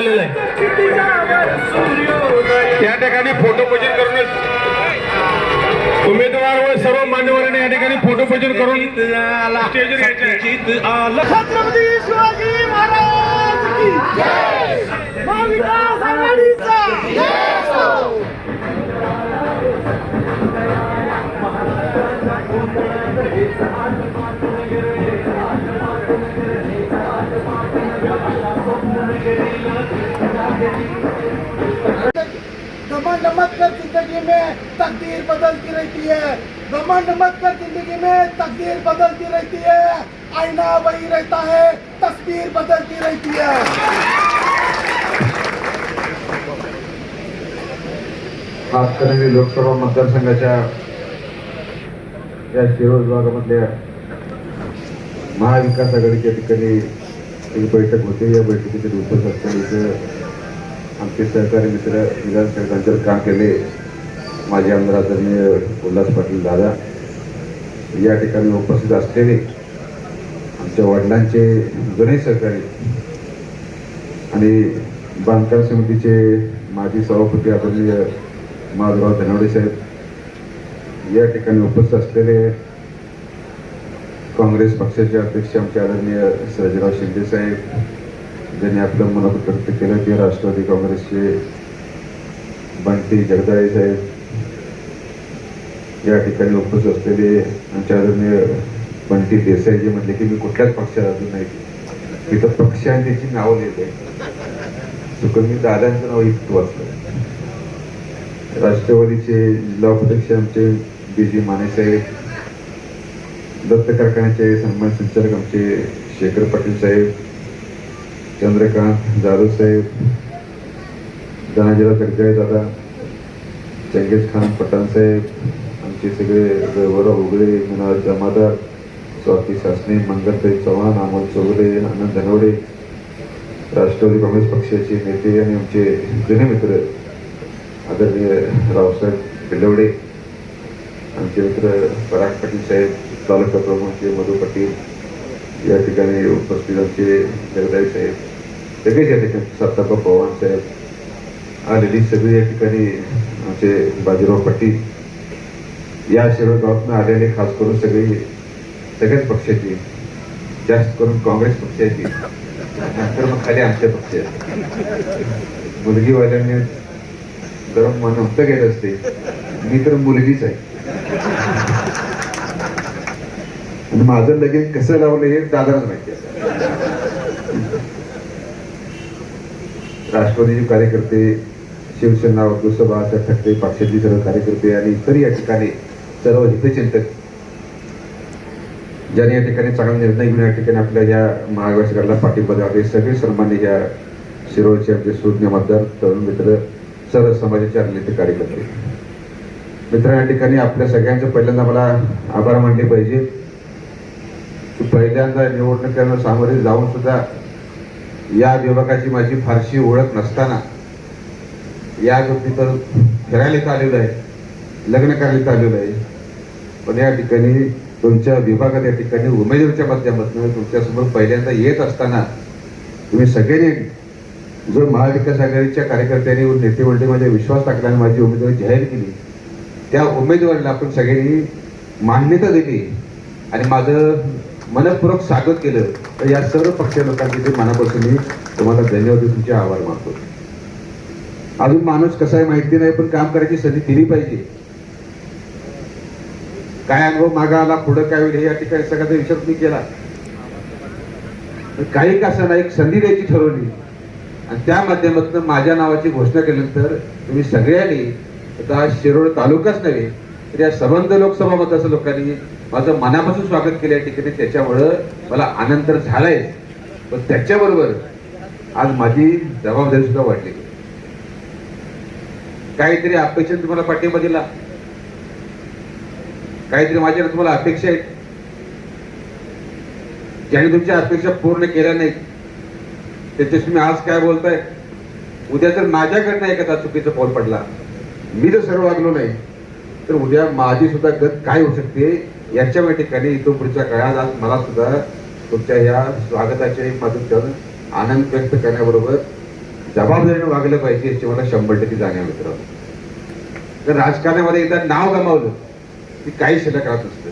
झालेलं आहे. या ठिकाणी फोटो पूजन करून उमेदवार व सर्व मान्यवरांनी या ठिकाणी फोटो पूजन करून छत्रपती शिवाजी महाराज घमंड मत कर जिंदगी में तकदीर बदलती रहती है। घमंड मत कर जिंदगी में तकदीर बदलती रहती है। आईना वही रहता है तस्वीर बदलती रहती है। हातकणंगले लोकसभा मतदारसंघाच्या या शिरोळ विभागामधल्या महाविकास आघाडीच्या ठिकाणी एक बैठक होते. या बैठकीचे उपस्थित असताना इथं आमचे सहकारी मित्र विधानसभेनंतर काम केले. माजी आमदार आदरणीय उल्हास पाटील दादा. या ठिकाणी उपस्थित असलेले आमच्या वडिलांचे जुने सहकारी आणि बांधकाम समितीचे माजी सभापती आदरणीय माधवराव धनावडे साहेब. या ठिकाणी उपस्थित असलेले काँग्रेस पक्षाचे अध्यक्ष आमचे आदरणीय सर्जराव शिंदे साहेब. ज्यांनी आपलं मनोगत व्यक्त केलं ते राष्ट्रवादी काँग्रेसचे बंटी जगदाळे साहेब या ठिकाणी उपस्थित असलेले आमचे आदरणीय बंटी देसाई जे म्हणले की मी कुठल्याच पक्षात अजून नाही तिथं पक्षांची नावं लिहिते चुकून मी दादांचं नाव इतकं वाचलं राष्ट्रवादीचे जिल्हा उपाध्यक्ष आमचे बी जी माने साहेब दत्त कारखान्याचे सन्मान संचालक आमचे शेखर पाटील साहेब चंद्रकांत जाधव साहेब धनाजीराव जगजाळे दादा चंगेज खान पठाण साहेब आमचे सगळे गौरव उगळे मिनार जमादार स्वाती सासने मंगलताई चव्हाण अमोल चौगुले आनंद धनवडे राष्ट्रवादी काँग्रेस पक्षाचे नेते आणि आमचे जुने मित्र आदरणीय रावसाहेब पिल्लवडे आमचे मित्र पराग पाटील साहेब तालुका प्रमुख मधु पाटील या ठिकाणी उपस्थित आमचे जगदाई साहेब सगळेच या ठिकाणी पवार साहेब आलेली सगळी या ठिकाणी आमचे बाजीराव पाटील या शिरोगावातून आलेले खास करून सगळी सगळ्याच पक्षाची जास्त करून काँग्रेस पक्षाची नंतर मग खाली आमच्या पक्षाची मुलगीवाल्यांनी गरम मन नव्हतं गेलं असते मी तर मुलगीच आहे आणि माझं लगेच कसं लावलं हे दादाच माहिती आहे राष्ट्रवादीचे कार्यकर्ते शिवसेना उद्धव बाळासाहेब ठाकरे पक्षातले सर्व कार्यकर्ते आणि इतर या ठिकाणी सर्व हितचिंतक ज्यांनी या ठिकाणी चांगला निर्णय घेऊन या ठिकाणी आपल्या या महाविकास पाठिंबा द्यावा सगळे सन्मान्य या शिरोळचे आमचे सुज्ञ मतदार तरुण मित्र सर्व समाजाचे आलेले कार्यकर्ते. मित्र या ठिकाणी आपल्या सगळ्यांचं पहिल्यांदा मला आभार मानले पाहिजे पहिल्यांदा निवडणुकांना सामोरे जाऊन सुद्धा या विभागाची माझी फारशी ओळख नसताना या गोष्टी तर फिरायला इथं आहे लग्न करायला आलेलं आहे. पण या ठिकाणी तुमच्या विभागात या ठिकाणी उमेदवारच्या माध्यमातून तुमच्यासमोर पहिल्यांदा येत असताना तुम्ही सगळ्यांनी जो महाविकास आघाडीच्या कार्यकर्त्यांनी व नेते मंडळीमध्ये विश्वास टाकला आणि माझी उमेदवारी जाहीर केली त्या उमेदवारीला आपण सगळ्यांनी मान्यता दिली. आणि माझं मनपूर्वक स्वागत केलं. तर या सर्व पक्ष लोकांचे ते मनापासून मी तुम्हाला धन्यवाद तुमचे आभार मानतो. अजून माणूस कसा आहे माहिती नाही पण काम करायची संधी दिली पाहिजे. काय अनुभव मागा आला पुढं काय होईल हे या ठिकाणी सगळ्याचा विचार मी केला. काही का एक संधी द्यायची ठरवली. आणि त्या माध्यमातून माझ्या नावाची घोषणा केल्यानंतर तुम्ही सगळ्यांनी आता शिरोळ तालुकाच नव्हे तर या सबंध लोकसभा मतदार लोकांनी माझं मनापासून स्वागत केलं या ठिकाणी. त्याच्यामुळं मला आनंद तर झालाय पण त्याच्याबरोबर आज माझी जबाबदारी सुद्धा वाढली. काहीतरी अपेक्षा तुम्हाला पाठिंबा दिला काहीतरी माझ्या तुम्हाला अपेक्षा आहेत? ज्याने तुमच्या अपेक्षा पूर्ण केल्या नाहीत त्याच्याशी तुम्ही आज काय बोलताय? उद्या जर माझ्याकडनं एखादा चुकीचा पाऊल पडला मी जर सर्व वागलो नाही. तर उद्या माझी सुद्धा गत काय होऊ शकते याच्या या ठिकाणी इथून पुढच्या काळात आज मला सुद्धा तुमच्या या स्वागताचे माध्यमातून आनंद व्यक्त करण्याबरोबर जबाबदारीने वागलं पाहिजे याची मला शंभर टक्के जाणीव मित्र तर राजकारणामध्ये एकदा नाव गमावलं की काही शिल्लक राहत नसतं.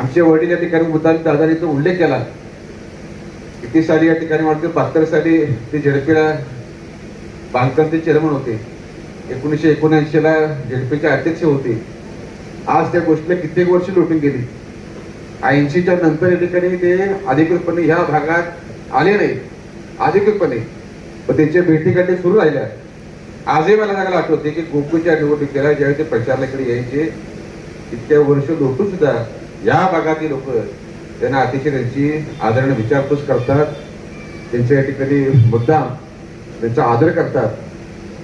आमचे वडील या ठिकाणी मुद्दाम दादानीचा उल्लेख केला. किती साली या ठिकाणी वाटतं बहात्तर साली ते झडपीला बांधकामचे चेअरमन होते. एकोणीसशे एकोणऐंशीला झेडपीचे अध्यक्ष होते. आज त्या गोष्टीला कित्येक वर्ष लुटून गेली. ऐंशीच्या नंतर या ठिकाणी ते अधिकृतपणे ह्या भागात आले नाही. अधिकृतपणे. पण त्यांच्या भेटीकडे सुरू राहिल्या. आजही मला चांगलं आठवते की गोकुळच्या निवडणुकीला ज्यावेळी ते प्रचाराकडे यायचे इतक्या वर्ष लोटून सुद्धा या भागातील लोक त्यांना अतिशय त्यांची आदरण विचारपूस करतात. त्यांच्या या ठिकाणी मुद्दाम त्यांचा आदर करतात.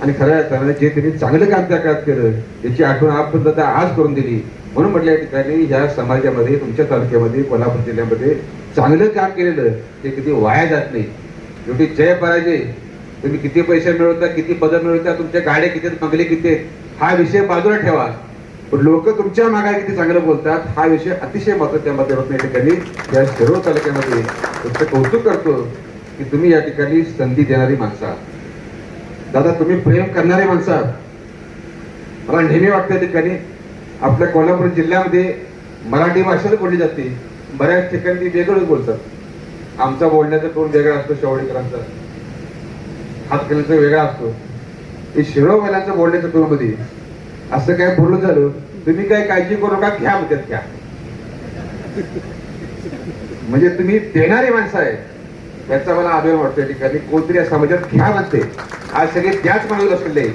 आणि खऱ्या अर्थानं जे त्यांनी चांगलं काम त्या काळात केलं याची आठवण आपण आता आज करून दिली. म्हणून म्हटल्या ठिकाणी ह्या समाजामध्ये तुमच्या तालुक्यामध्ये कोल्हापूर जिल्ह्यामध्ये चांगलं काम केलेलं ते कधी वाया जात नाही. शेवटी जय पराजय. तुम्ही किती पैसे मिळवता किती पदं मिळवता तुमच्या गाड्या किती बंगले किती हा विषय बाजूला ठेवा. पण लोक तुमच्या मागा किती चांगलं बोलतात हा विषय अतिशय महत्त्वाच्या माध्यमातून या ठिकाणी या शिरोळ तालुक्यामध्ये तुमचं कौतुक करतो की तुम्ही या ठिकाणी संधी देणारी माणसं आहात. दादा तुम्ही प्रेम करणारे माणसं आहात. मला नेहमी वाटतं या ठिकाणी आपल्या कोल्हापूर जिल्ह्यामध्ये मराठी भाषाच बोलली जाते. बऱ्याच ठिकाणी ती वेगळंच बोलतात. आमचा बोलण्याचा टोन वेगळा असतो शेवडेकरांचा हातकलीचा वेगळा असतो. हे शिरोवाल्यांचा बोलण्याच्या टोनमध्ये असं काय बोललं झालं तुम्ही काय काळजी करू नका घ्या म्हणतात घ्या. म्हणजे तुम्ही देणारी माणसं आहे याचा मला अभिमान वाटतो या ठिकाणी कोणतरी समाजात घ्या म्हणते. आज सगळे त्याच माणूस असलेले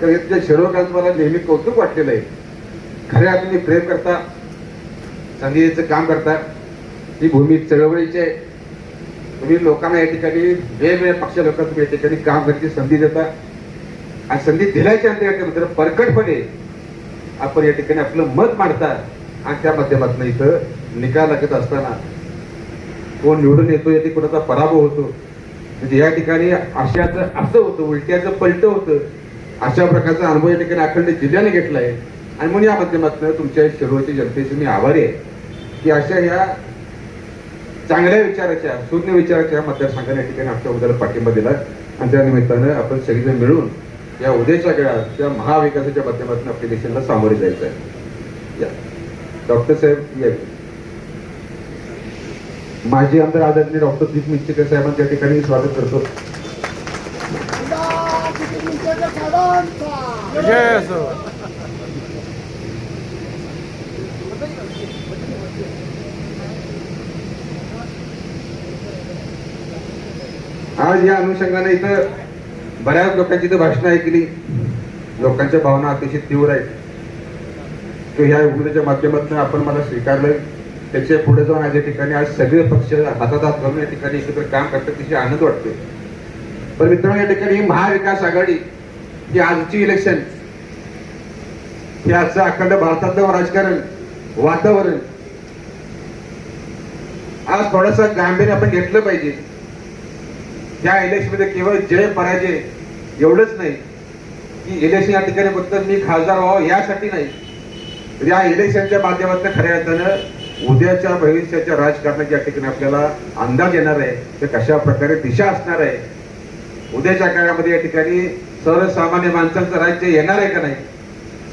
तर इथल्या शिरोकांचं मला नेहमी कौतुक वाटलेलं आहे. खऱ्या तुम्ही प्रेम करता संधीचं काम करता ही भूमी चळवळीची आहे. तुम्ही लोकांना या ठिकाणी वेगवेगळ्या पक्ष लोकांना तुम्ही या ठिकाणी काम करण्याची संधी देता. आणि संधी दिल्याच्या नंतर या परकटपणे आपण या ठिकाणी आपलं मत मांडता आणि त्या माध्यमातून इथं निकाल लागत असताना कोण निवडून येतो येते कोणाचा पराभव होतो. म्हणजे या ठिकाणी अशाचं असं होतं उलट्याचं पलट होतं. अशा प्रकारचा अनुभव या ठिकाणी अखंड जिल्ह्याने घेतलाय आणि म्हणून या माध्यमातून तुमच्या शरीराच्या जनतेशी मी आभारी आहे. की अशा या चांगल्या विचाराच्या शून्य विचाराच्या मतदारसंघाने या ठिकाणी आमच्या उद्याला पाठिंबा दिला. आणि त्या निमित्तानं आपण सगळीजण मिळून या उद्याच्या काळात त्या महाविकासाच्या माध्यमातून आपल्या देशाला सामोरे जायचं आहे. या. डॉक्टर साहेब या. माजी आमदार आदरणीय डॉक्टर दीप मिश्रेकर साहेबांचं त्या ठिकाणी स्वागत करतो. आज या अनुषंगाने इथं बऱ्याच लोकांची इथं भाषणं ऐकली. लोकांच्या भावना अतिशय तीव्र आहेत. की ह्या उमेदच्या माध्यमातून आपण मला स्वीकारलं त्याच्या पुढे जाऊन आज या ठिकाणी आज सगळे पक्ष हातात हात घालून या ठिकाणी एकत्र काम करतात तिथे आनंद वाटतोय पण मित्रांनो या ठिकाणी महाविकास आघाडी ही आजची इलेक्शन हे आजचं अखंड भारतातलं राजकारण वातावरण आज थोडंसं गांभीर्य आपण घेतलं पाहिजे. या इलेक्शनमध्ये केवळ जय पराजय एवढंच नाही. की इलेक्शन या ठिकाणी फक्त मी खासदार व्हावं यासाठी नाही. या इलेक्शनच्या माध्यमातून खऱ्या अर्थानं उद्याच्या भविष्याच्या राजकारणाच्या ठिकाणी आपल्याला अंदाज येणार आहे ते कशा प्रकारे दिशा असणार आहे उद्याच्या काळामध्ये या ठिकाणी सर्वसामान्य माणसांचं राज्य येणार आहे का नाही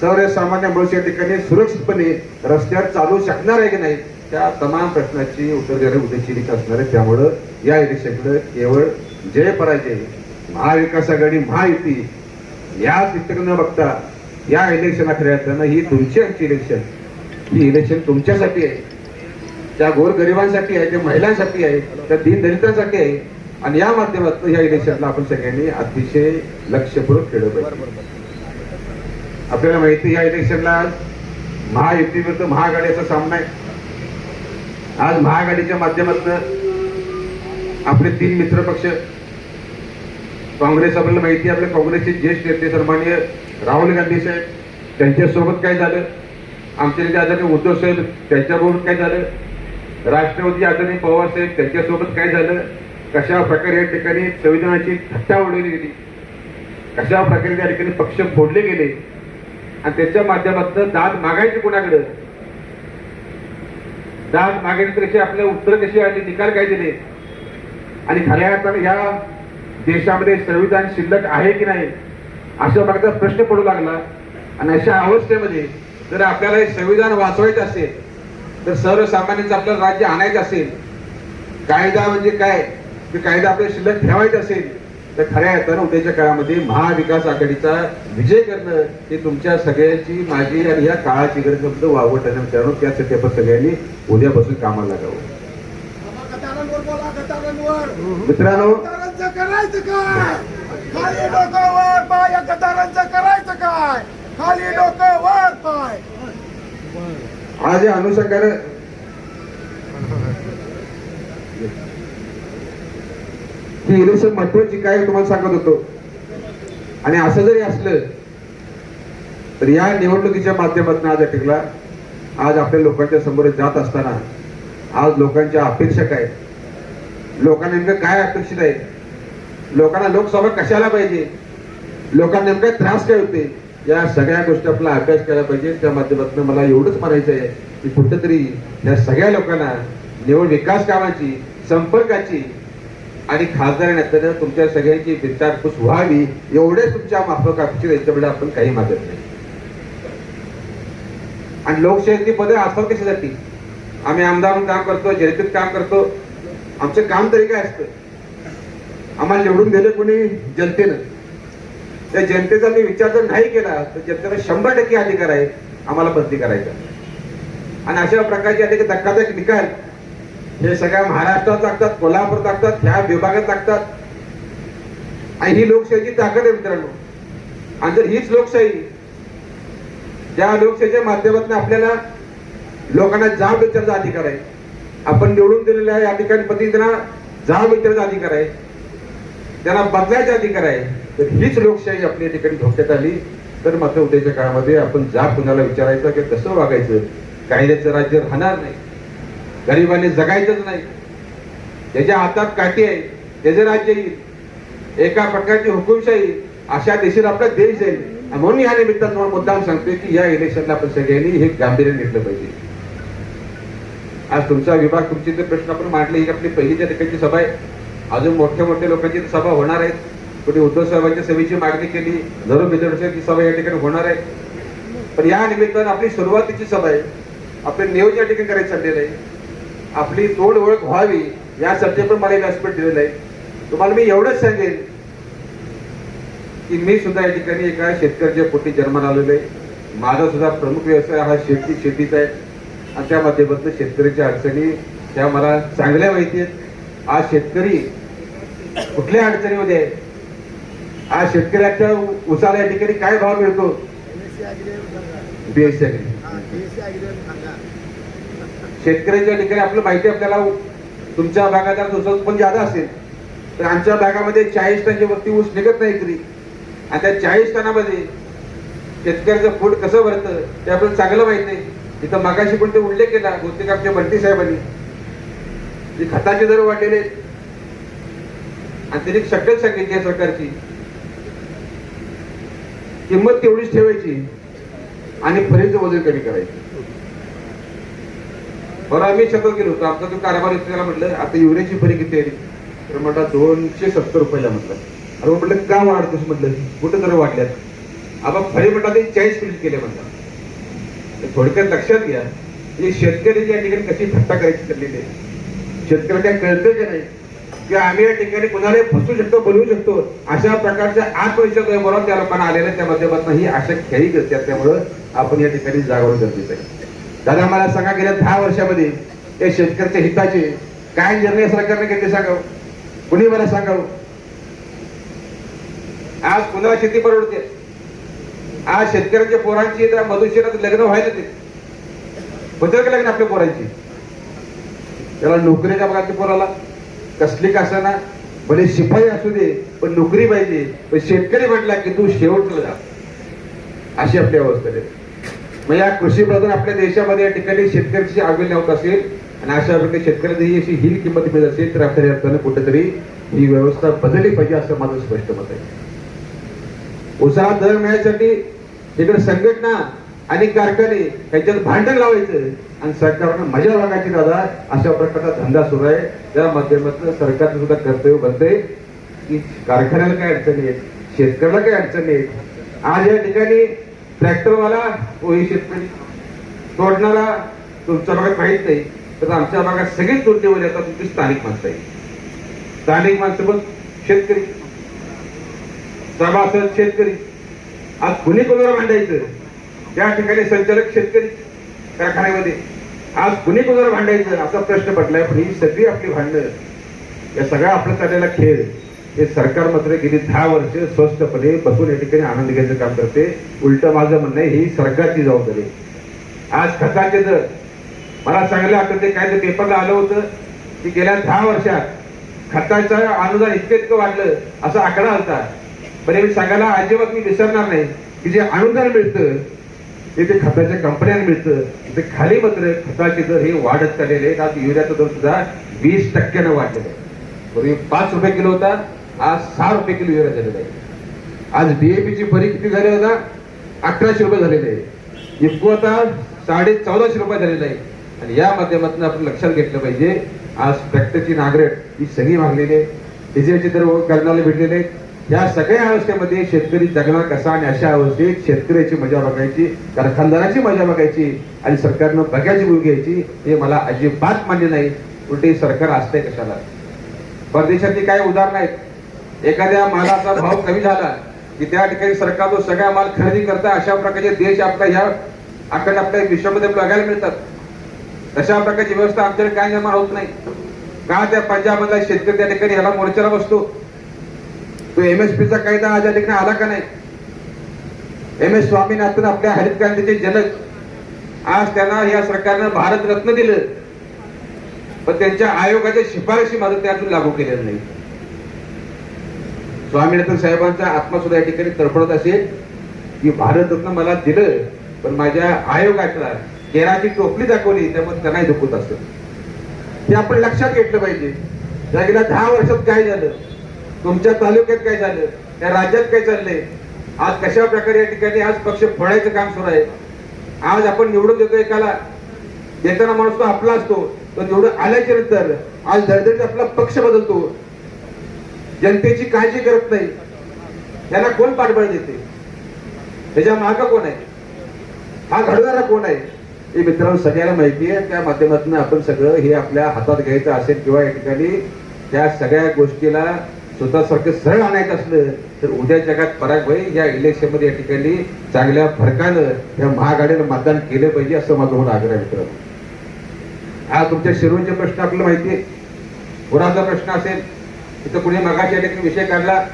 सर्वसामान्य मनुष्य या ठिकाणी सुरक्षितपणे रस्त्यावर चालू शकणार आहे की नाही त्या तमाम प्रश्नाची उत्तर देणारी उद्याची इलेक्शन असणार आहे. त्यामुळं या इलेक्शनकडे केवळ जय पराजय महाविकास आघाडी महायुती याच इतकं न बघता या इलेक्शन खऱ्या अर्थानं ही तुमची आमची इलेक्शन ही इलेक्शन तुमच्यासाठी आहे. त्या गोरगरिबांसाठी आहे त्या महिलांसाठी आहे त्या दीनदलितांसाठी आहे. आणि या माध्यमातून या इलेक्शनला आपण सगळ्यांनी अतिशय लक्षपूर्वक खेळलं पाहिजे. आपल्याला माहिती या इलेक्शनला महायुती विरुद्ध महाआघाडीचा सामना आहे. आज महाआघाडीच्या माध्यमातून आपले तीन मित्र पक्ष काँग्रेस आपल्याला माहिती आहे आपल्या काँग्रेसचे ज्येष्ठ नेते सन्माननीय राहुल गांधी साहेब त्यांच्यासोबत काय झालं? आमचे नेते आदरणीय उद्धव साहेब त्यांच्याबरोबर काय झालं? राष्ट्रवादी आदरणीय पवार साहेब त्यांच्यासोबत काय झालं? कशा प्रकारे या ठिकाणी संविधानाची थट्टा उडवली गेली? कशा प्रकारे त्या ठिकाणी पक्ष फोडले गेले? आणि त्याच्या माध्यमातून दाद मागायचे कोणाकडे? दाद मागायची कशी आपल्या उत्तर कशी आली? निकाल काय दिले? आणि खऱ्या अर्थाने या देशामध्ये संविधान शिल्लक आहे की नाही? अशा प्रकारचा प्रश्न पडू लागला. आणि अशा अवस्थेमध्ये जर आपल्याला हे संविधान वाचवायचं असेल तर सर्वसामान्यांचं आपलं राज्य आणायचं असेल कायदा म्हणजे काय? ते कायदा आपल्याला शिल्लक ठेवायचा असेल तर खऱ्या अर्थानं उद्याच्या काळामध्ये महाविकास आघाडीचा विजय करणं हे तुमच्या सगळ्यांची माझी आणि या काळाची गरज फक्त वावरताना मित्रांनो. त्यासाठी आपण सगळ्यांनी उद्यापासून कामाला लागावं. मित्रांनो. करायचं काय खाली डोकं वर पाय. या करायचं काय खाली डोकं वर पाय. आज या अनुषंगानं ही इलेक्शन महत्वाची काय तुम्हाला सांगत होतो. आणि असं जरी असलं तर या निवडणुकीच्या माध्यमातून आज अटकला. आज आपल्या लोकांच्या समोर जात असताना आज लोकांच्या अपेक्षा काय? लोकांना नेमकं काय अपेक्षित आहे? लोकांना लोकसभा कशाला पाहिजे? लोकांना नेमका त्रास काय होते या सगळ्या गोष्टी आपला अभ्यास केला पाहिजे. त्या माध्यमातून मला एवढंच म्हणायचं आहे की कुठेतरी या सगळ्या लोकांना निवड विकास कामाची संपर्काची आणि खासदार नात्यानं तुमच्या सगळ्यांची विचारपूस व्हावी एवढेच तुमच्या माफक अपेक्षित आपण काही मागत नाही. आणि लोकशाहीतली पदे असतात कशासाठी? आम्ही आमदार म्हणून काम करतो जनतेत काम करतो. आमचं काम तरी काय असतं? आम्हाला निवडून दिलं कोणी? जनतेनं. त्या जनतेचा मी विचार जर नाही केला तर जनतेला शंभर टक्के अधिकार आहे आम्हाला बदली करायचा. आणि अशा प्रकारचे अनेक धक्कादायक निकाल हे सगळ्या महाराष्ट्रात लागतात कोल्हापूर लागतात ह्या विभागात लागतात. आणि ही लोकशाहीची ताकद आहे मित्रांनो. आणि जर हीच लोकशाही ज्या लोकशाहीच्या माध्यमातून आपल्याला लोकांना जाब विचारचा अधिकार आहे. आपण निवडून दिलेल्या या ठिकाणी प्रतिनिधींना जाब विचारचा अधिकार आहे. त्यांना बदलायचा अधिकार आहे. तर हीच लोकशाही आपल्या ठिकाणी धोक्यात आली. तर मात्र उद्याच्या काळामध्ये आपण जा कुणाला विचारायचं की कसं वागायचं? कायद्याचं राज्य राहणार नाही. गरिबांनी जगायचंच नाही. त्याच्या हातात काठी आहे. त्याचे राज्य येईल. एका प्रकारची हुकुमशाही. अशा देशात आपला देश जाईल. म्हणून या निमित्तानं तुम्हाला मुद्दाम सांगतोय की या इलेक्शनला आपण सगळ्यांनी हे गांभीर्याने घेतलं पाहिजे. आज तुमचा विभाग तुमचे प्रश्न आपण मांडले ही आपली पहिली त्या ठिकाणची सभा आहे. अजून मोठ्या मोठ्या लोकांची सभा होणार आहेत. कुठे उद्धव साहेबांच्या सभेची मागणी केली धरून विधानसभेची सभा या ठिकाणी होणार आहे. पण या निमित्तानं आपली सुरुवातीची सभा आहे. आपले नियोजन या ठिकाणी करायचं चाललेलं आहे आपली तोड ओळख व्हावी यासाठी पण मला एक व्यासपीठ दिलेलं आहे. तुम्हाला मी एवढंच सांगेन की मी सुद्धा या ठिकाणी एका शेतकऱ्याच्या पोटी जन्माला आलेलो आहे. माझा सुद्धा प्रमुख व्यवसाय हा शेती शेतीचा आहे. आणि त्या माध्यमातून शेतकऱ्याच्या अडचणी त्या मला चांगल्या माहिती आहेत. आज शेतकरी कुठल्या अडचणीमध्ये आहे? आज शेतकऱ्याच्या उसाला या ठिकाणी काय भाव मिळतो? बीएससी शेतकऱ्याच्या ठिकाणी आपलं माहिती आपल्याला तुमच्या भागात जर पण उत्पन्न जादा असेल तर आमच्या भागामध्ये चाळीस टनच्या वरती ऊस निघत नाही तरी आणि त्या चाळीस टनामध्ये शेतकऱ्याचं फूड कसं भरतं ते आपल्याला चांगलं माहीत नाही. इथं मागाशी पण ते उल्लेख केला बहुतेक आमच्या बंटी साहेबांनी. जी खताचे दर वाढलेले आहेत. आणि त्यांनी शक्यत सांगितली आहे सरकारची. किंमत तेवढीच ठेवायची आणि फरीचं वजन कमी करायचं. बरं आम्ही शेतात गेलो होतो. आमचा जो कारभार होता त्याला म्हटलं आता युरियाची फरी किती आहे? तर म्हटलं दोनशे सत्तर रुपयाला म्हटलं. अरे म्हटलं का वाढतोस म्हटलं? कुठं तर वाढल्यात. आपण फरी म्हटलं ते चाळीस मिनिट केले म्हणतात थोडक्यात लक्षात घ्या की शेतकरी या ठिकाणी कशी थट्टा करायची चाललेली आहे. शेतकऱ्याला काय कळतं की नाही? की आम्ही या ठिकाणी कुणाला फसू शकतो बनवू शकतो अशा प्रकारच्या आत्मविश्वास बरोबर त्या लोकांना आलेल्या त्या माध्यमातून ही अशा खेळी करते त्यामुळं आपण या ठिकाणी जागरूक गरजेचं आहे. दादा मला सांगा गेल्या दहा वर्षामध्ये या शेतकऱ्याच्या हिताचे काय निर्णय सरकारने घेतले सांगाव? कुणी मला सांगावं? आज कुणाला शेती परवडते? आज शेतकऱ्यांच्या पोरांची त्या मधुशेरात लग्न व्हायला ते होतं का लग्न आपल्या पोरांची? त्याला नोकरीच्या भागाच्या पोराला? कसली कसाना भले शिपाई असू दे पण नोकरी पाहिजे. पण शेतकरी म्हटला की तू शेवटला जा. अशी आपली अवस्था आहे. मग या कृषी प्रधान आपल्या देशामध्ये या ठिकाणी शेतकऱ्याची आगळी होत असेल आणि अशा प्रकारे शेतकऱ्याला ही अशी हिल किंमत मिळत असेल तर आपल्या अर्थानं कुठेतरी ही व्यवस्था बदलली पाहिजे असं माझं स्पष्ट मत आहे. उसाला दर मिळण्यासाठी इकडे संघटना आणि कारखाने यांच्यात भांडण लावायचं आणि सरकारनं मजा लागायची दादा अशा प्रकारचा धंदा सुरू आहे. त्या माध्यमातून सरकारचं सुद्धा कर्तव्य बनते. की कारखान्याला काय अडचणी आहेत शेतकऱ्याला काय अडचणी आहेत आज या ठिकाणी ट्रॅक्टरवाला तोही शेतकरी तोडणारा तुमच्या भागात माहीत नाही. तर आमच्या भागात सगळेच तोडणीवर येतात तुमची स्थानिक माणसं आहे स्थानिक माणसं पण शेतकरी. सभासद शेतकरी. आज कुणी कोणाला भांडायचं? त्या ठिकाणी संचालक शेतकरी कारखान्यामध्ये आज कुणी कोणाला भांडायचं असा प्रश्न पडलाय पण ही सगळी आपली भांडणं. या सगळा आपला चाललेला खेळ हे सरकार मात्र गेली दहा वर्ष स्वस्तपणे बसून या ठिकाणी आनंद घ्यायचं काम करते. उलट माझं म्हणणं आहे ही सरकारची जबाबदारी आज खताचे दर मला चांगलं आठवते काय ते पेपरला आलं होतं की गेल्या दहा वर्षात खताचं अनुदान इतकं इतकं वाढलं असा आकडा होता पण हे मी सांगायला अजिबात मी विसरणार नाही की जे अनुदान मिळतं ते ते खताच्या कंपन्यांना मिळतं. ते खाली मात्र खताचे दर हे वाढत चाललेले आहेत. आज युरियाचा दर सुद्धा वीस टक्क्यानं वाढलेला आहे. पूर्वी पाच रुपये किलो होता आज सहा रुपये किलो युरिया झालेला आहे. आज डीएपीची फरी किती झाली होता अकराशे रुपये झालेले आहे. इफको आता साडे चौदाशे रुपये झालेला आहे. आणि या माध्यमातून आपण लक्षात घेतलं पाहिजे आज ट्रॅक्टरची नागरेट ही सगळी मागलेली आहे. डिझेलचे दर कर्णाला भेटलेले आहेत. या सगळ्या अवस्थेमध्ये शेतकरी जगणार कसा आणि अशा अवस्थेत शेतकऱ्याची मजा बघायची कारखानदाराची मजा बघायची आणि सरकारनं बघायची भूल घ्यायची हे मला अजिबात मान्य नाही. उलटे सरकार असतंय कशाला? परदेशातली काही उदाहरणं आहेत. एखाद्या मालाचा भाव कमी झाला की त्या ठिकाणी सरकार तो सगळा माल खरेदी करता अशा प्रकारचे देश आपल्या ह्या आखंड आपल्या विश्वामध्ये बघायला मिळतात. तशा प्रकारची व्यवस्था आमच्याकडे काय निर्माण होत नाही. का त्या पंजाबमधला शेतकरी त्या ठिकाणी ह्याला मोर्चाला बसतो? तो एम एस पीचा कायदा आज या ठिकाणी आला का नाही? एम एस स्वामीनाथन आपल्या हरित क्रांतीचे जनक. आज त्यांना या सरकारनं भारतरत्न दिलं. पण त्यांच्या आयोगाच्या शिफारशी मात्र त्यातून लागू केलेल्या नाही स्वामीनाथन साहेबांचा आत्मा सुद्धा या ठिकाणी तडफडत असेल. की भारतरत्न मला दिलं पण माझ्या आयोगाच्या केराची टोपली दाखवली त्यामुळे त्यांनाही दुखत असत ते आपण लक्षात घेतलं पाहिजे. त्या गेल्या दहा वर्षात काय झालं? तुमच्या तालुक्यात काय झालं? त्या राज्यात काय चाललंय? आज कशा प्रकारे या ठिकाणी आज पक्ष फोडायचं काम सुरू आहे? आज आपण निवडून देतो एकाला. देताना माणूस तो आपला असतो. तो निवडून आल्याच्यानंतर आज धडधडीत आपला पक्ष बदलतो. जनतेची काळजी करत नाही. त्यांना कोण पाठबळ देते? त्याच्या माग कोण आहे? हा घडवणारा कोण आहे? हे मित्रांनो सगळ्याला माहिती आहे. त्या माध्यमातून आपण सगळं हे आपल्या हातात घ्यायचं असेल किंवा या ठिकाणी त्या सगळ्या गोष्टीला स्वतःसारखं सरळ आणायचं असलं तर उद्या जगात पराग भाई या इलेक्शनमध्ये या ठिकाणी चांगल्या फरकानं या महागाडीनं मतदान केलं पाहिजे असं माझं म्हणून आग्रह आहे मित्रांनो. हा तुमच्या शिरोंचे प्रश्न आपल्याला माहिती आहे. पुराचा प्रश्न असेल तिथं कुणी मगाशी या ठिकाणी विषय काढला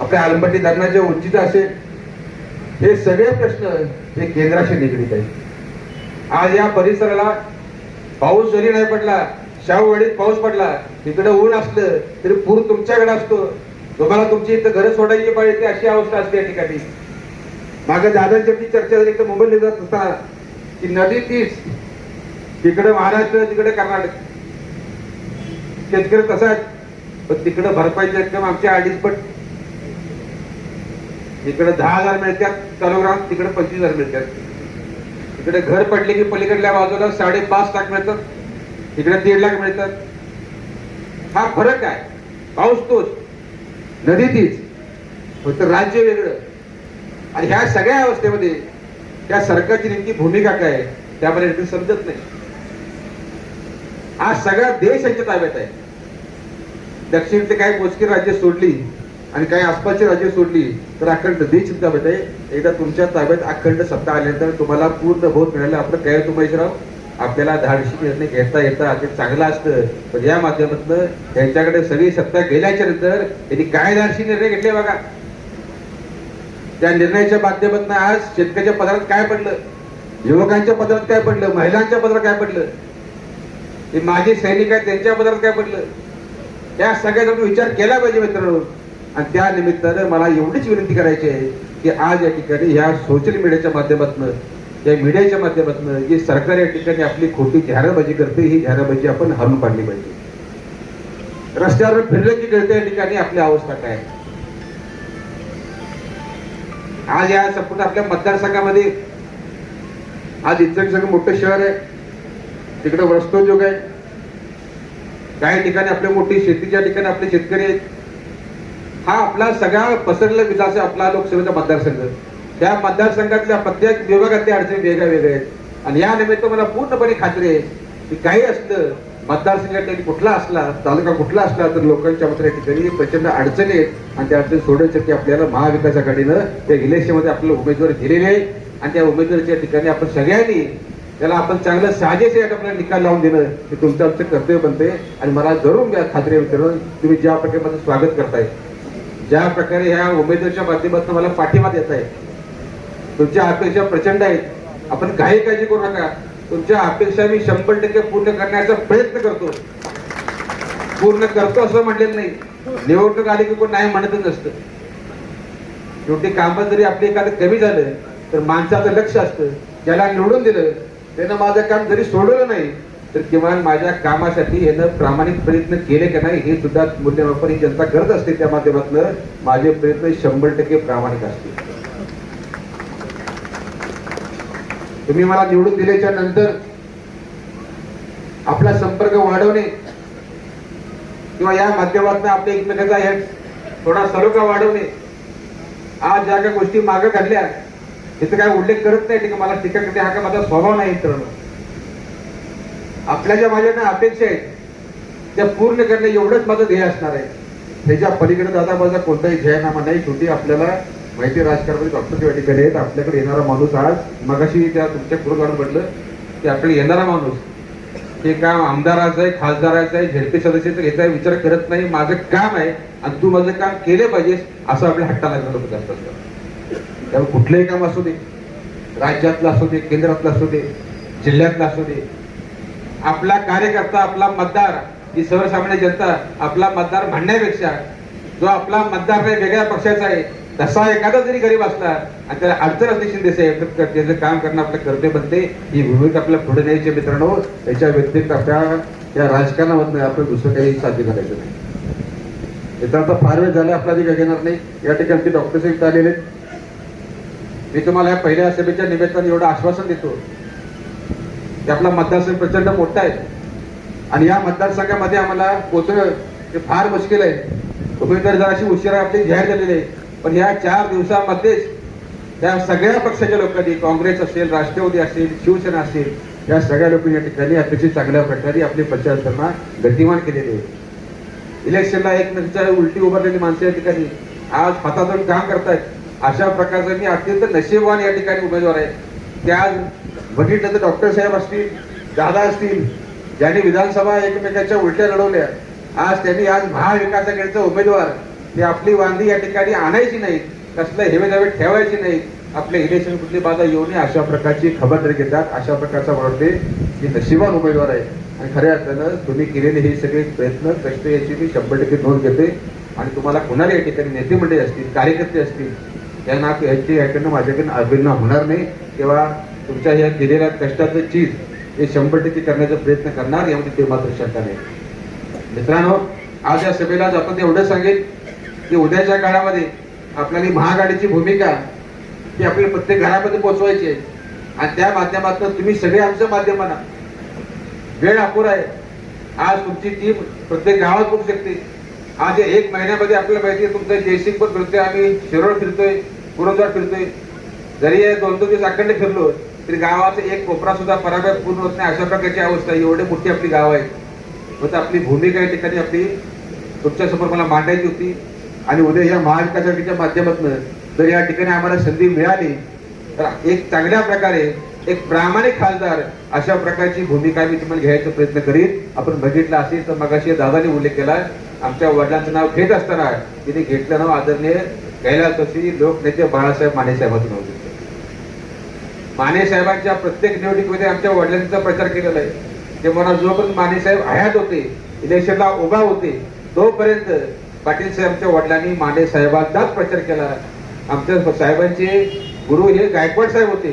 आपल्या आलमट्टी धरणाच्या उंचीचा असेल. हे सगळे प्रश्न हे केंद्राशी निगडीत आहेत. आज या परिसराला पाऊस जरी नाही पडला शाहूवाडीत पाऊस पडला तिकडे ऊन असलं तरी पूर तुमच्याकडे असतो. तुम्हाला तुमची इथं घरं सोडायची पाहिजे अशी अवस्था असते या ठिकाणी. मागे दादांची आपली चर्चा झाली तर मुंबईला जात असताना की नदी तीच तिकडे महाराष्ट्र तिकडे कर्नाटक. शेतकरी कसा आहे पण तिकडे भरपाईची रक्कम आमच्या अडीच पट इकडे दहा हजार मिळतात किलोग्राम तिकडे पंचवीस हजार मिळतात. इकडे घर पडले की पलीकडल्या बाजूला साडेपाच लाख मिळतात तिकडे दीड लाख मिळतात. हा फरक आहे. पाऊस तोच नदी तीच फक्त राज्य वेगळं. आणि ह्या सगळ्या अवस्थेमध्ये त्या सरकारची नेमकी भूमिका काय त्यामध्ये नेमकी समजत नाही. आज सगळा देश यांच्या ताब्यात आहे. दक्षिणचे काही मोजकी राज्य सोडली आणि काही आसपासची राज्य सोडली तर अखंड देश ताब्यात आहे. एकदा तुमच्या ताब्यात अखंड सत्ता आल्यानंतर तुम्हाला पूर्ण बोध मिळालं आपलं काय तुम्हाला आपल्याला धाडशी निर्णय घेता येता ते चांगलं असतं. पण या माध्यमातून त्यांच्याकडे सगळी सत्ता गेल्याच्यानंतर त्यांनी काय धाडशी निर्णय घेतले बघा. त्या निर्णयाच्या माध्यमातून आज शेतकऱ्याच्या पदरात काय पडलं? युवकांच्या पदरात काय पडलं? महिलांच्या पदरात काय पडलं? ते माजी सैनिक आहेत त्यांच्या पदरात काय पडलं? त्या सगळ्याचा विचार केला पाहिजे मित्रांनो. आणि त्या निमित्तानं मला एवढीच विनंती करायची आहे की आज या ठिकाणी ह्या सोशल मीडियाच्या माध्यमातून या मीडियाच्या माध्यमातून जी सरकार या ठिकाणी आपली खोटी जाहिरातबाजी करते ही जाहिराबाजी आपण हरून पाडली पाहिजे. रस्त्यावर फिरलं की कळते या ठिकाणी आपली अवस्था काय आहे. आज या संपूर्ण आपल्या मतदारसंघामध्ये आज इतकं सगळं मोठं शहर आहे तिकडे वस्त्रोद्योग आहे. काही ठिकाणी आपल्या मोठी शेतीच्या ठिकाणी आपले शेतकरी आहेत हा आपला सगळा पसरलेला विकास आहे आपला लोकसभेचा मतदारसंघ. त्या मतदारसंघातल्या प्रत्येक विभागातल्या अडचणी वेगळ्या वेगळ्या आहेत. आणि या निमित्त मला पूर्णपणे खात्री आहे की काही असलं मतदारसंघात कुठला असला तालुका कुठला असला तर लोकांच्या मात्र या ठिकाणी प्रचंड अडचणी आहेत आणि त्या अडचणी सोडवण्यासाठी आपल्याला महाविकास आघाडीनं त्या इलेक्शनमध्ये आपल्याला उमेदवार दिलेले आहे. आणि त्या उमेदवाराच्या ठिकाणी आपण सगळ्यांनी त्याला आपण चांगलं साजेसे आपल्याला निकाल लावून देणं हे तुमचं आमचं कर्तव्य बनते आणि मला जरूर या खात्री मित्रांनो तुम्ही ज्या प्रकारे माझं स्वागत करताय ज्या प्रकारे ह्या उमेदवारच्या माध्यमातून मला पाठिंबा देत आहे तुमच्या अपेक्षा प्रचंड आहेत. आपण काही काळजी करू नका. तुमच्या अपेक्षा मी शंभर टक्के पूर्ण करण्याचा प्रयत्न करतो. पूर्ण करतो असं म्हटलेलं नाही. निवडणूक आली की कोण नाही म्हणतच नसतं. शेवटी कामं जरी आपली एखादं कमी झालं तर माणसाचं लक्ष असतं. ज्याला निवडून दिलं त्यानं माझं काम जरी सोडवलं नाही तर किमान माझ्या कामासाठी यानं प्रामाणिक प्रयत्न केले का नाही हे सुद्धा मूल्यमापन ही जनता करत असते. त्या माध्यमातून माझे प्रयत्न शंभर टक्के प्रामाणिक असतील. तुम्ही मला निवडून दिल्याच्या नंतर आपला संपर्क वाढवणे किंवा या माध्यमातून आपल्या एकमेकांचा हे थोडा सलोखा वाढवणे आज ज्या काही गोष्टी मागे घडल्या तिथं काय उल्लेख करत नाही की मला टीका करते हा का माझा स्वभाव नाही मित्रांनो. आपल्या ज्या माझ्या ना अपेक्षा आहेत त्या पूर्ण करणे एवढंच माझं ध्येय असणार आहे. त्याच्या पलीकडे दादा माझा कोणताही ध्येयनामा नाही शेवटी आपल्याला माहिती राजकारणामध्ये डॉक्टर या ठिकाणी आहेत. आपल्याकडे येणारा माणूस आज मगाशी त्या तुमच्यापुढे काढून म्हटलं की आपल्याकडे येणारा माणूस. हे काम आमदाराचं आहे खासदाराचं आहे झेडपी सदस्याचं याचा विचार करत नाही. माझं काम आहे आणि तू माझं काम केले पाहिजेस असं आपल्या हट्टाला लागलं जास्त असतात त्यामुळे कुठलंही काम असू दे राज्यातलं असू दे केंद्रातलं असू दे जिल्ह्यातलं असू दे. आपला कार्यकर्ता आपला मतदार ही सर्वसामान्य जनता आपला मतदार म्हणण्यापेक्षा जो आपला मतदार काही वेगळ्या पक्षाचा आहे तसा एखादा जरी गरीब असला आणि त्याला अडचण असली शिंदे साहेब तर त्याचं काम करणं आपलं कर्तव्य बनते. ही भूमिका आपल्याला पुढे न्यायची मित्रांनो. याच्या व्यतिरिक्त आपल्या या राजकारणामधनं आपण दुसरं काही साध्य करायचं नाही. मित्रांनो फार वेळ झाला आपला काही घेणार नाही. या ठिकाणी ते डॉक्टर साहेब आलेले आहेत. मी तुम्हाला या पहिल्या सभेच्या निमित्ताने एवढं आश्वासन देतो की आपला मतदारसंघ प्रचंड मोठा आहे. आणि या मतदारसंघामध्ये आम्हाला पोचणं हे फार मुश्किल आहे. उमेदवार जराशी उशिरा आपली जाहीर झालेली आहे. पण या चार दिवसामध्येच त्या सगळ्या पक्षाच्या लोकांनी काँग्रेस असेल राष्ट्रवादी असेल शिवसेना असेल या सगळ्या लोकांनी या ठिकाणी अतिशय चांगल्या प्रकारे आपली प्रचार गतिमान केलेली आहे. इलेक्शनला एकमेकांच्या उलटी उभारलेली माणसं या ठिकाणी. आज हातातून काम करतायत. अशा प्रकारचं मी अत्यंत नशीबवान या ठिकाणी उमेदवार आहे. त्या आज बघितलं तर डॉक्टर साहेब असतील दादा असतील ज्यांनी विधानसभा एकमेकांच्या उलट्या लढवल्या. आज त्यांनी आज महाविकास आघाडीचा उमेदवार ते आपली वांदी या ठिकाणी आणायची नाही कसलं हेवे दावे ठेवायची नाही आपल्या इलेक्शन कुठली बाधा येऊ नये अशा प्रकारची खबरदारी घेतात अशा प्रकारचा वाटते की नशिबान उमेदवार आहे. आणि खऱ्या अर्थानं तुम्ही केलेले हे सगळे प्रयत्न कष्ट याची मी शंभर टक्के नोंद घेते. आणि तुम्हाला कुणाला या ठिकाणी नेते मंडळी असतील कार्यकर्ते असतील त्यांना याची याकडनं माझ्याकडनं अभिनय होणार नाही. किंवा तुमच्या ह्या केलेल्या कष्टाचं चीज हे शंभर टक्के करण्याचा प्रयत्न करणार यामध्ये ते मात्र शंका नाही. मित्रांनो आज या सभेला आज आपण एवढं सांगेल की उद्याच्या काळामध्ये आपल्याला महागाडीची भूमिका ही आपल्याला प्रत्येक घरामध्ये पोहोचवायची आहे. आणि त्या माध्यमातून तुम्ही सगळे आमचं माध्यम माध्यमाना वेळ अपुरा आहे. आज तुमची टीम प्रत्येक गावात पोहोचू शकते. आज या एक महिन्यामध्ये आपल्याला माहिती आहे तुमचं जयसिंगपूर फिरतोय आम्ही शिरोळ फिरतोय पुरंदर फिरतोय. जरी दोन दोन दिवस अखंड फिरलो तरी गावाचा एक कोपरा सुद्धा पराभव पूर्ण होत नाही. अशा प्रकारची अवस्था आहे एवढी मोठी आपली गाव आहे. मग आपली भूमिका या ठिकाणी आपली तुमच्यासमोर मला मांडायची होती. आणि उद्या या महाविकास आघाडीच्या माध्यमातून जर या ठिकाणी आम्हाला संधी मिळाली तर एक चांगल्या प्रकारे एक प्रामाणिक खासदार अशा प्रकारची भूमिका मी तुम्हाला घ्यायचा प्रयत्न करीन. आपण बघितलं असेल तर मगाशी दादाने उल्लेख केला आमच्या वडिलांचं नाव घेत असताना तिने घेतलं नाव आदरणीय कैलासवासी लोकनेते बाळासाहेब माने साहेबांचं नाव घेतलं. माने साहेबांच्या प्रत्येक निवडणुकीमध्ये आमच्या वडिलांचा प्रचार केलेला आहे. ते मला जोपर्यंत माने साहेब हयात होते इलेक्शनला उभा होते तोपर्यंत पाटील साहेबांच्या वडिलांनी माने साहेबांचाच प्रचार केला. आमच्या साहेबांचे गुरु हे गायकवाड साहेब होते.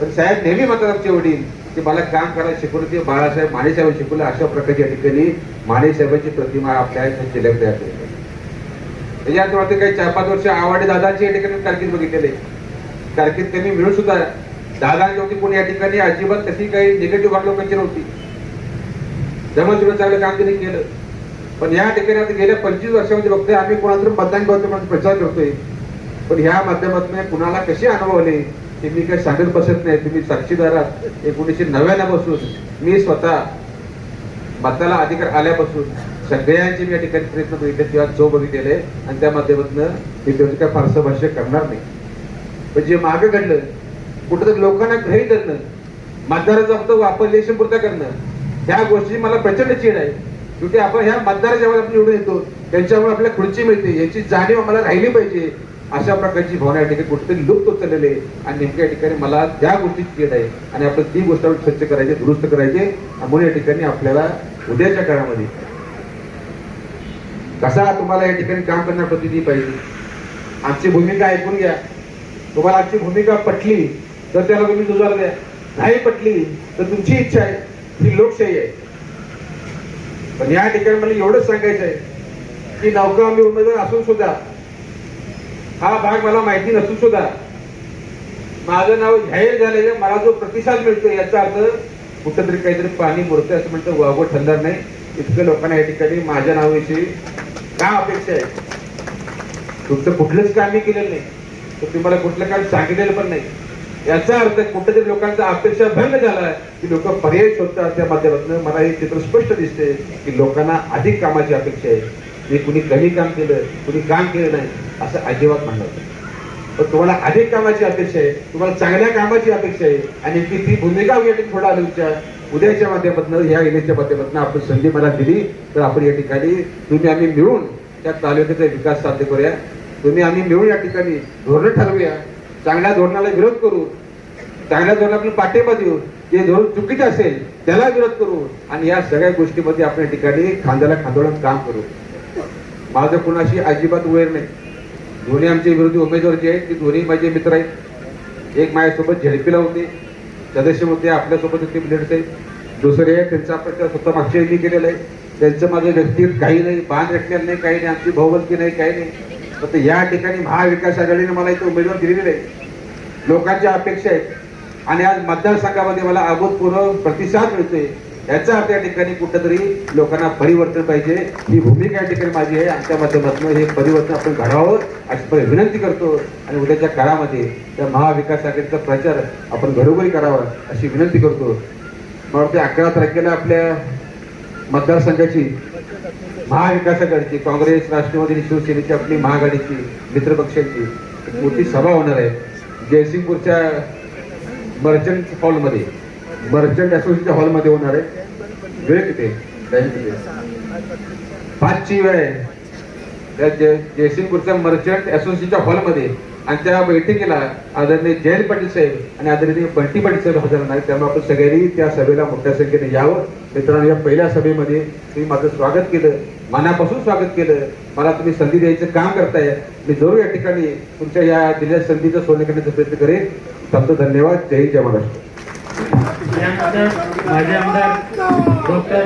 पण साहेब नेहमी म्हणतात आमचे वडील की मला काम करायला शिकवलं ते बाळासाहेब माने साहेब शिकवलं अशा प्रकारच्या ठिकाणी माने साहेबांची प्रतिमा आपल्या जिल्ह्यात तयार केली त्याच्यात वाटतं काही चार पाच वर्ष आवाडे दादांची या ठिकाणी कारकीर्द बघितलेले. कारकीर्द त्यांनी मिळून सुद्धा दादांची होती कोणी या ठिकाणी अजिबात तशी काही निगेटिव्ह वाट लोकांची नव्हती. जमत तेवढं चांगलं काम त्यांनी केलं. पण या ठिकाणी आता गेल्या पंचवीस वर्षामध्ये बघतोय आम्ही कोणाला मतदान करतो म्हणून प्रचार करतोय. पण ह्या माध्यमातून कुणाला कसे अनुभवले ते मी काही सांगत बसत नाही. तुम्ही साक्षीदार एकोणीसशे नव्याण्णव बसून मी स्वतः मताला अधिकार आल्यापासून सगळ्यांचे मी या ठिकाणी प्रयत्न बघितले किंवा जो बघितलेले आणि त्या माध्यमातून मी त्याचं काय फारसं भाष्य करणार नाही. पण जे मागे घडलं कुठं लोकांना घरी धरणं मतदाराचा फक्त वापर इलेक्शन पुरता करणं ह्या गोष्टी मला प्रचंड चीड आहे. शेवटी आपण ह्या मतदार जेव्हा आपण निवडून येतो. त्यांच्यामुळे आपल्याला खुर्ची मिळते. याची जाणीव आम्हाला राहिली पाहिजे. अशा प्रकारची भावना या ठिकाणी कुठेतरी लुप्त होत चाललेली आहे. आणि नेमक्या या ठिकाणी मला त्या गोष्टीची येत आहे. आणि आपण ती गोष्ट आपण स्वच्छ करायची दुरुस्त करायची. म्हणून या ठिकाणी आपल्याला उद्याच्या काळामध्ये कसा तुम्हाला या ठिकाणी काम करणार प्रतिनिधी पाहिजे? आमची भूमिका ऐकून घ्या. तुम्हाला आमची भूमिका पटली तर त्याला तुम्ही दुजारा द्या. नाही पटली तर तुमची इच्छा आहे. ही लोकशाही आहे. पण या ठिकाणी मला एवढंच सांगायचं आहे की नौका आम्ही उमेदवार असून सुद्धा हा भाग मला माहिती नसून सुद्धा माझं नाव जाहीर झालेलं मला जो प्रतिसाद मिळतो याचा अर्थ कुठंतरी काहीतरी पाणी मुरतंय असं म्हणतं वागव ठरणार नाही. इतकं लोकांना या ठिकाणी माझ्या नावाविषयी का अपेक्षा आहे? तुमचं कुठलंच काम मी केलेलं नाही. तर तुम्हाला कुठलं काम सांगितलेलं पण नाही. याचा अर्थ कुठेतरी लोकांचा अपेक्षा भंग झाला की लोक पर्याय शोधतात त्या माध्यमातून. मला हे चित्र स्पष्ट दिसते की लोकांना अधिक कामाची अपेक्षा आहे. मी कुणी कमी काम केलं कुणी काम केलं नाही असं अजिबात म्हणलं पण तुम्हाला अधिक कामाची अपेक्षा आहे तुम्हाला चांगल्या कामाची अपेक्षा आहे आणि ती ती भूमिका या ठिकाणी थोडा आलोच्या उद्याच्या माध्यमातून या इलेच्या माध्यमातून आपण संधी मला दिली तर आपण या ठिकाणी तुम्ही आम्ही मिळून त्या तालुक्याचा विकास साध्य करूया. तुम्ही आम्ही मिळून या ठिकाणी धोरणं ठरवूया. चांगल्या धोरणाला विरोध करू चांगल्या धोरणाला आपण पाठिंबा देऊ जे धोरण चुकीचं असेल त्याला विरोध करू आणि या सगळ्या गोष्टीमध्ये आपण या ठिकाणी खांद्याला खांदोळून काम करू. माझं कुणाशी अजिबात वैर नाही. दोन्ही आमचे विरोधी उमेदवार जे आहेत ते दोन्ही माझे मित्र आहेत. एक माझ्यासोबत झेडपीला होते सदस्य होते आपल्यासोबत ते मिलिटस आहेत दुसरे आहे त्यांचा प्रचार स्वतः मागच्या केलेला आहे. त्यांचं माझं व्यक्तिगत काही नाही बाण रचलेलं नाही काही नाही आमची बहुमती नाही काही नाही. तर या ठिकाणी महाविकास आघाडीने मला इथे उमेदवार दिलेले आहे लोकांच्या अपेक्षा आहेत. आणि आज मतदारसंघामध्ये मला अभूतपूर्व प्रतिसाद मिळतोय. याचा अर्थ या ठिकाणी कुठंतरी लोकांना परिवर्तन पाहिजे. ही भूमिका या ठिकाणी माझी आहे. आमच्या माध्यमातून हे परिवर्तन आपण घडावं अशी विनंती करतो. आणि उद्याच्या काळामध्ये त्या महाविकास आघाडीचा प्रचार आपण घरोघरी करावा अशी विनंती करतो. मला वाटते अकरा तारखेला आपल्या मतदारसंघाची महाविकास आघाडीची काँग्रेस राष्ट्रवादी शिवसेनेची आपली महाआघाडीची मित्रपक्षांची मोठी सभा होणार आहे. जयसिंगपूरच्या मर्चंट हॉलमध्ये मर्चंट असोसिएशनच्या हॉलमध्ये होणार आहे. वेळ किती? टाइम किती? पाचची वेळ आहे. त्या जय जयसिंगपूरच्या मर्चंट असोसिएशनच्या हॉलमध्ये आणि त्या बैठकीला आदरणीय जयंत पाटील साहेब आणि आदरणीय बंटी पाटील साहेब हजर नाही त्यामुळे आपण सगळ्यांनी त्या सभेला मोठ्या संख्येने यावं. मित्रांनो या पहिल्या सभेमध्ये मी माझं स्वागत केलं. मनापासून स्वागत केलं. मला तुम्ही संधी द्यायचं काम करताय. मी जरूर या ठिकाणी तुमच्या या दिलेल्या संधीचं सोने करण्याचा प्रयत्न करेन. तुमचं धन्यवाद. जय जय महाराष्ट्र. माझे आमदार डॉक्टर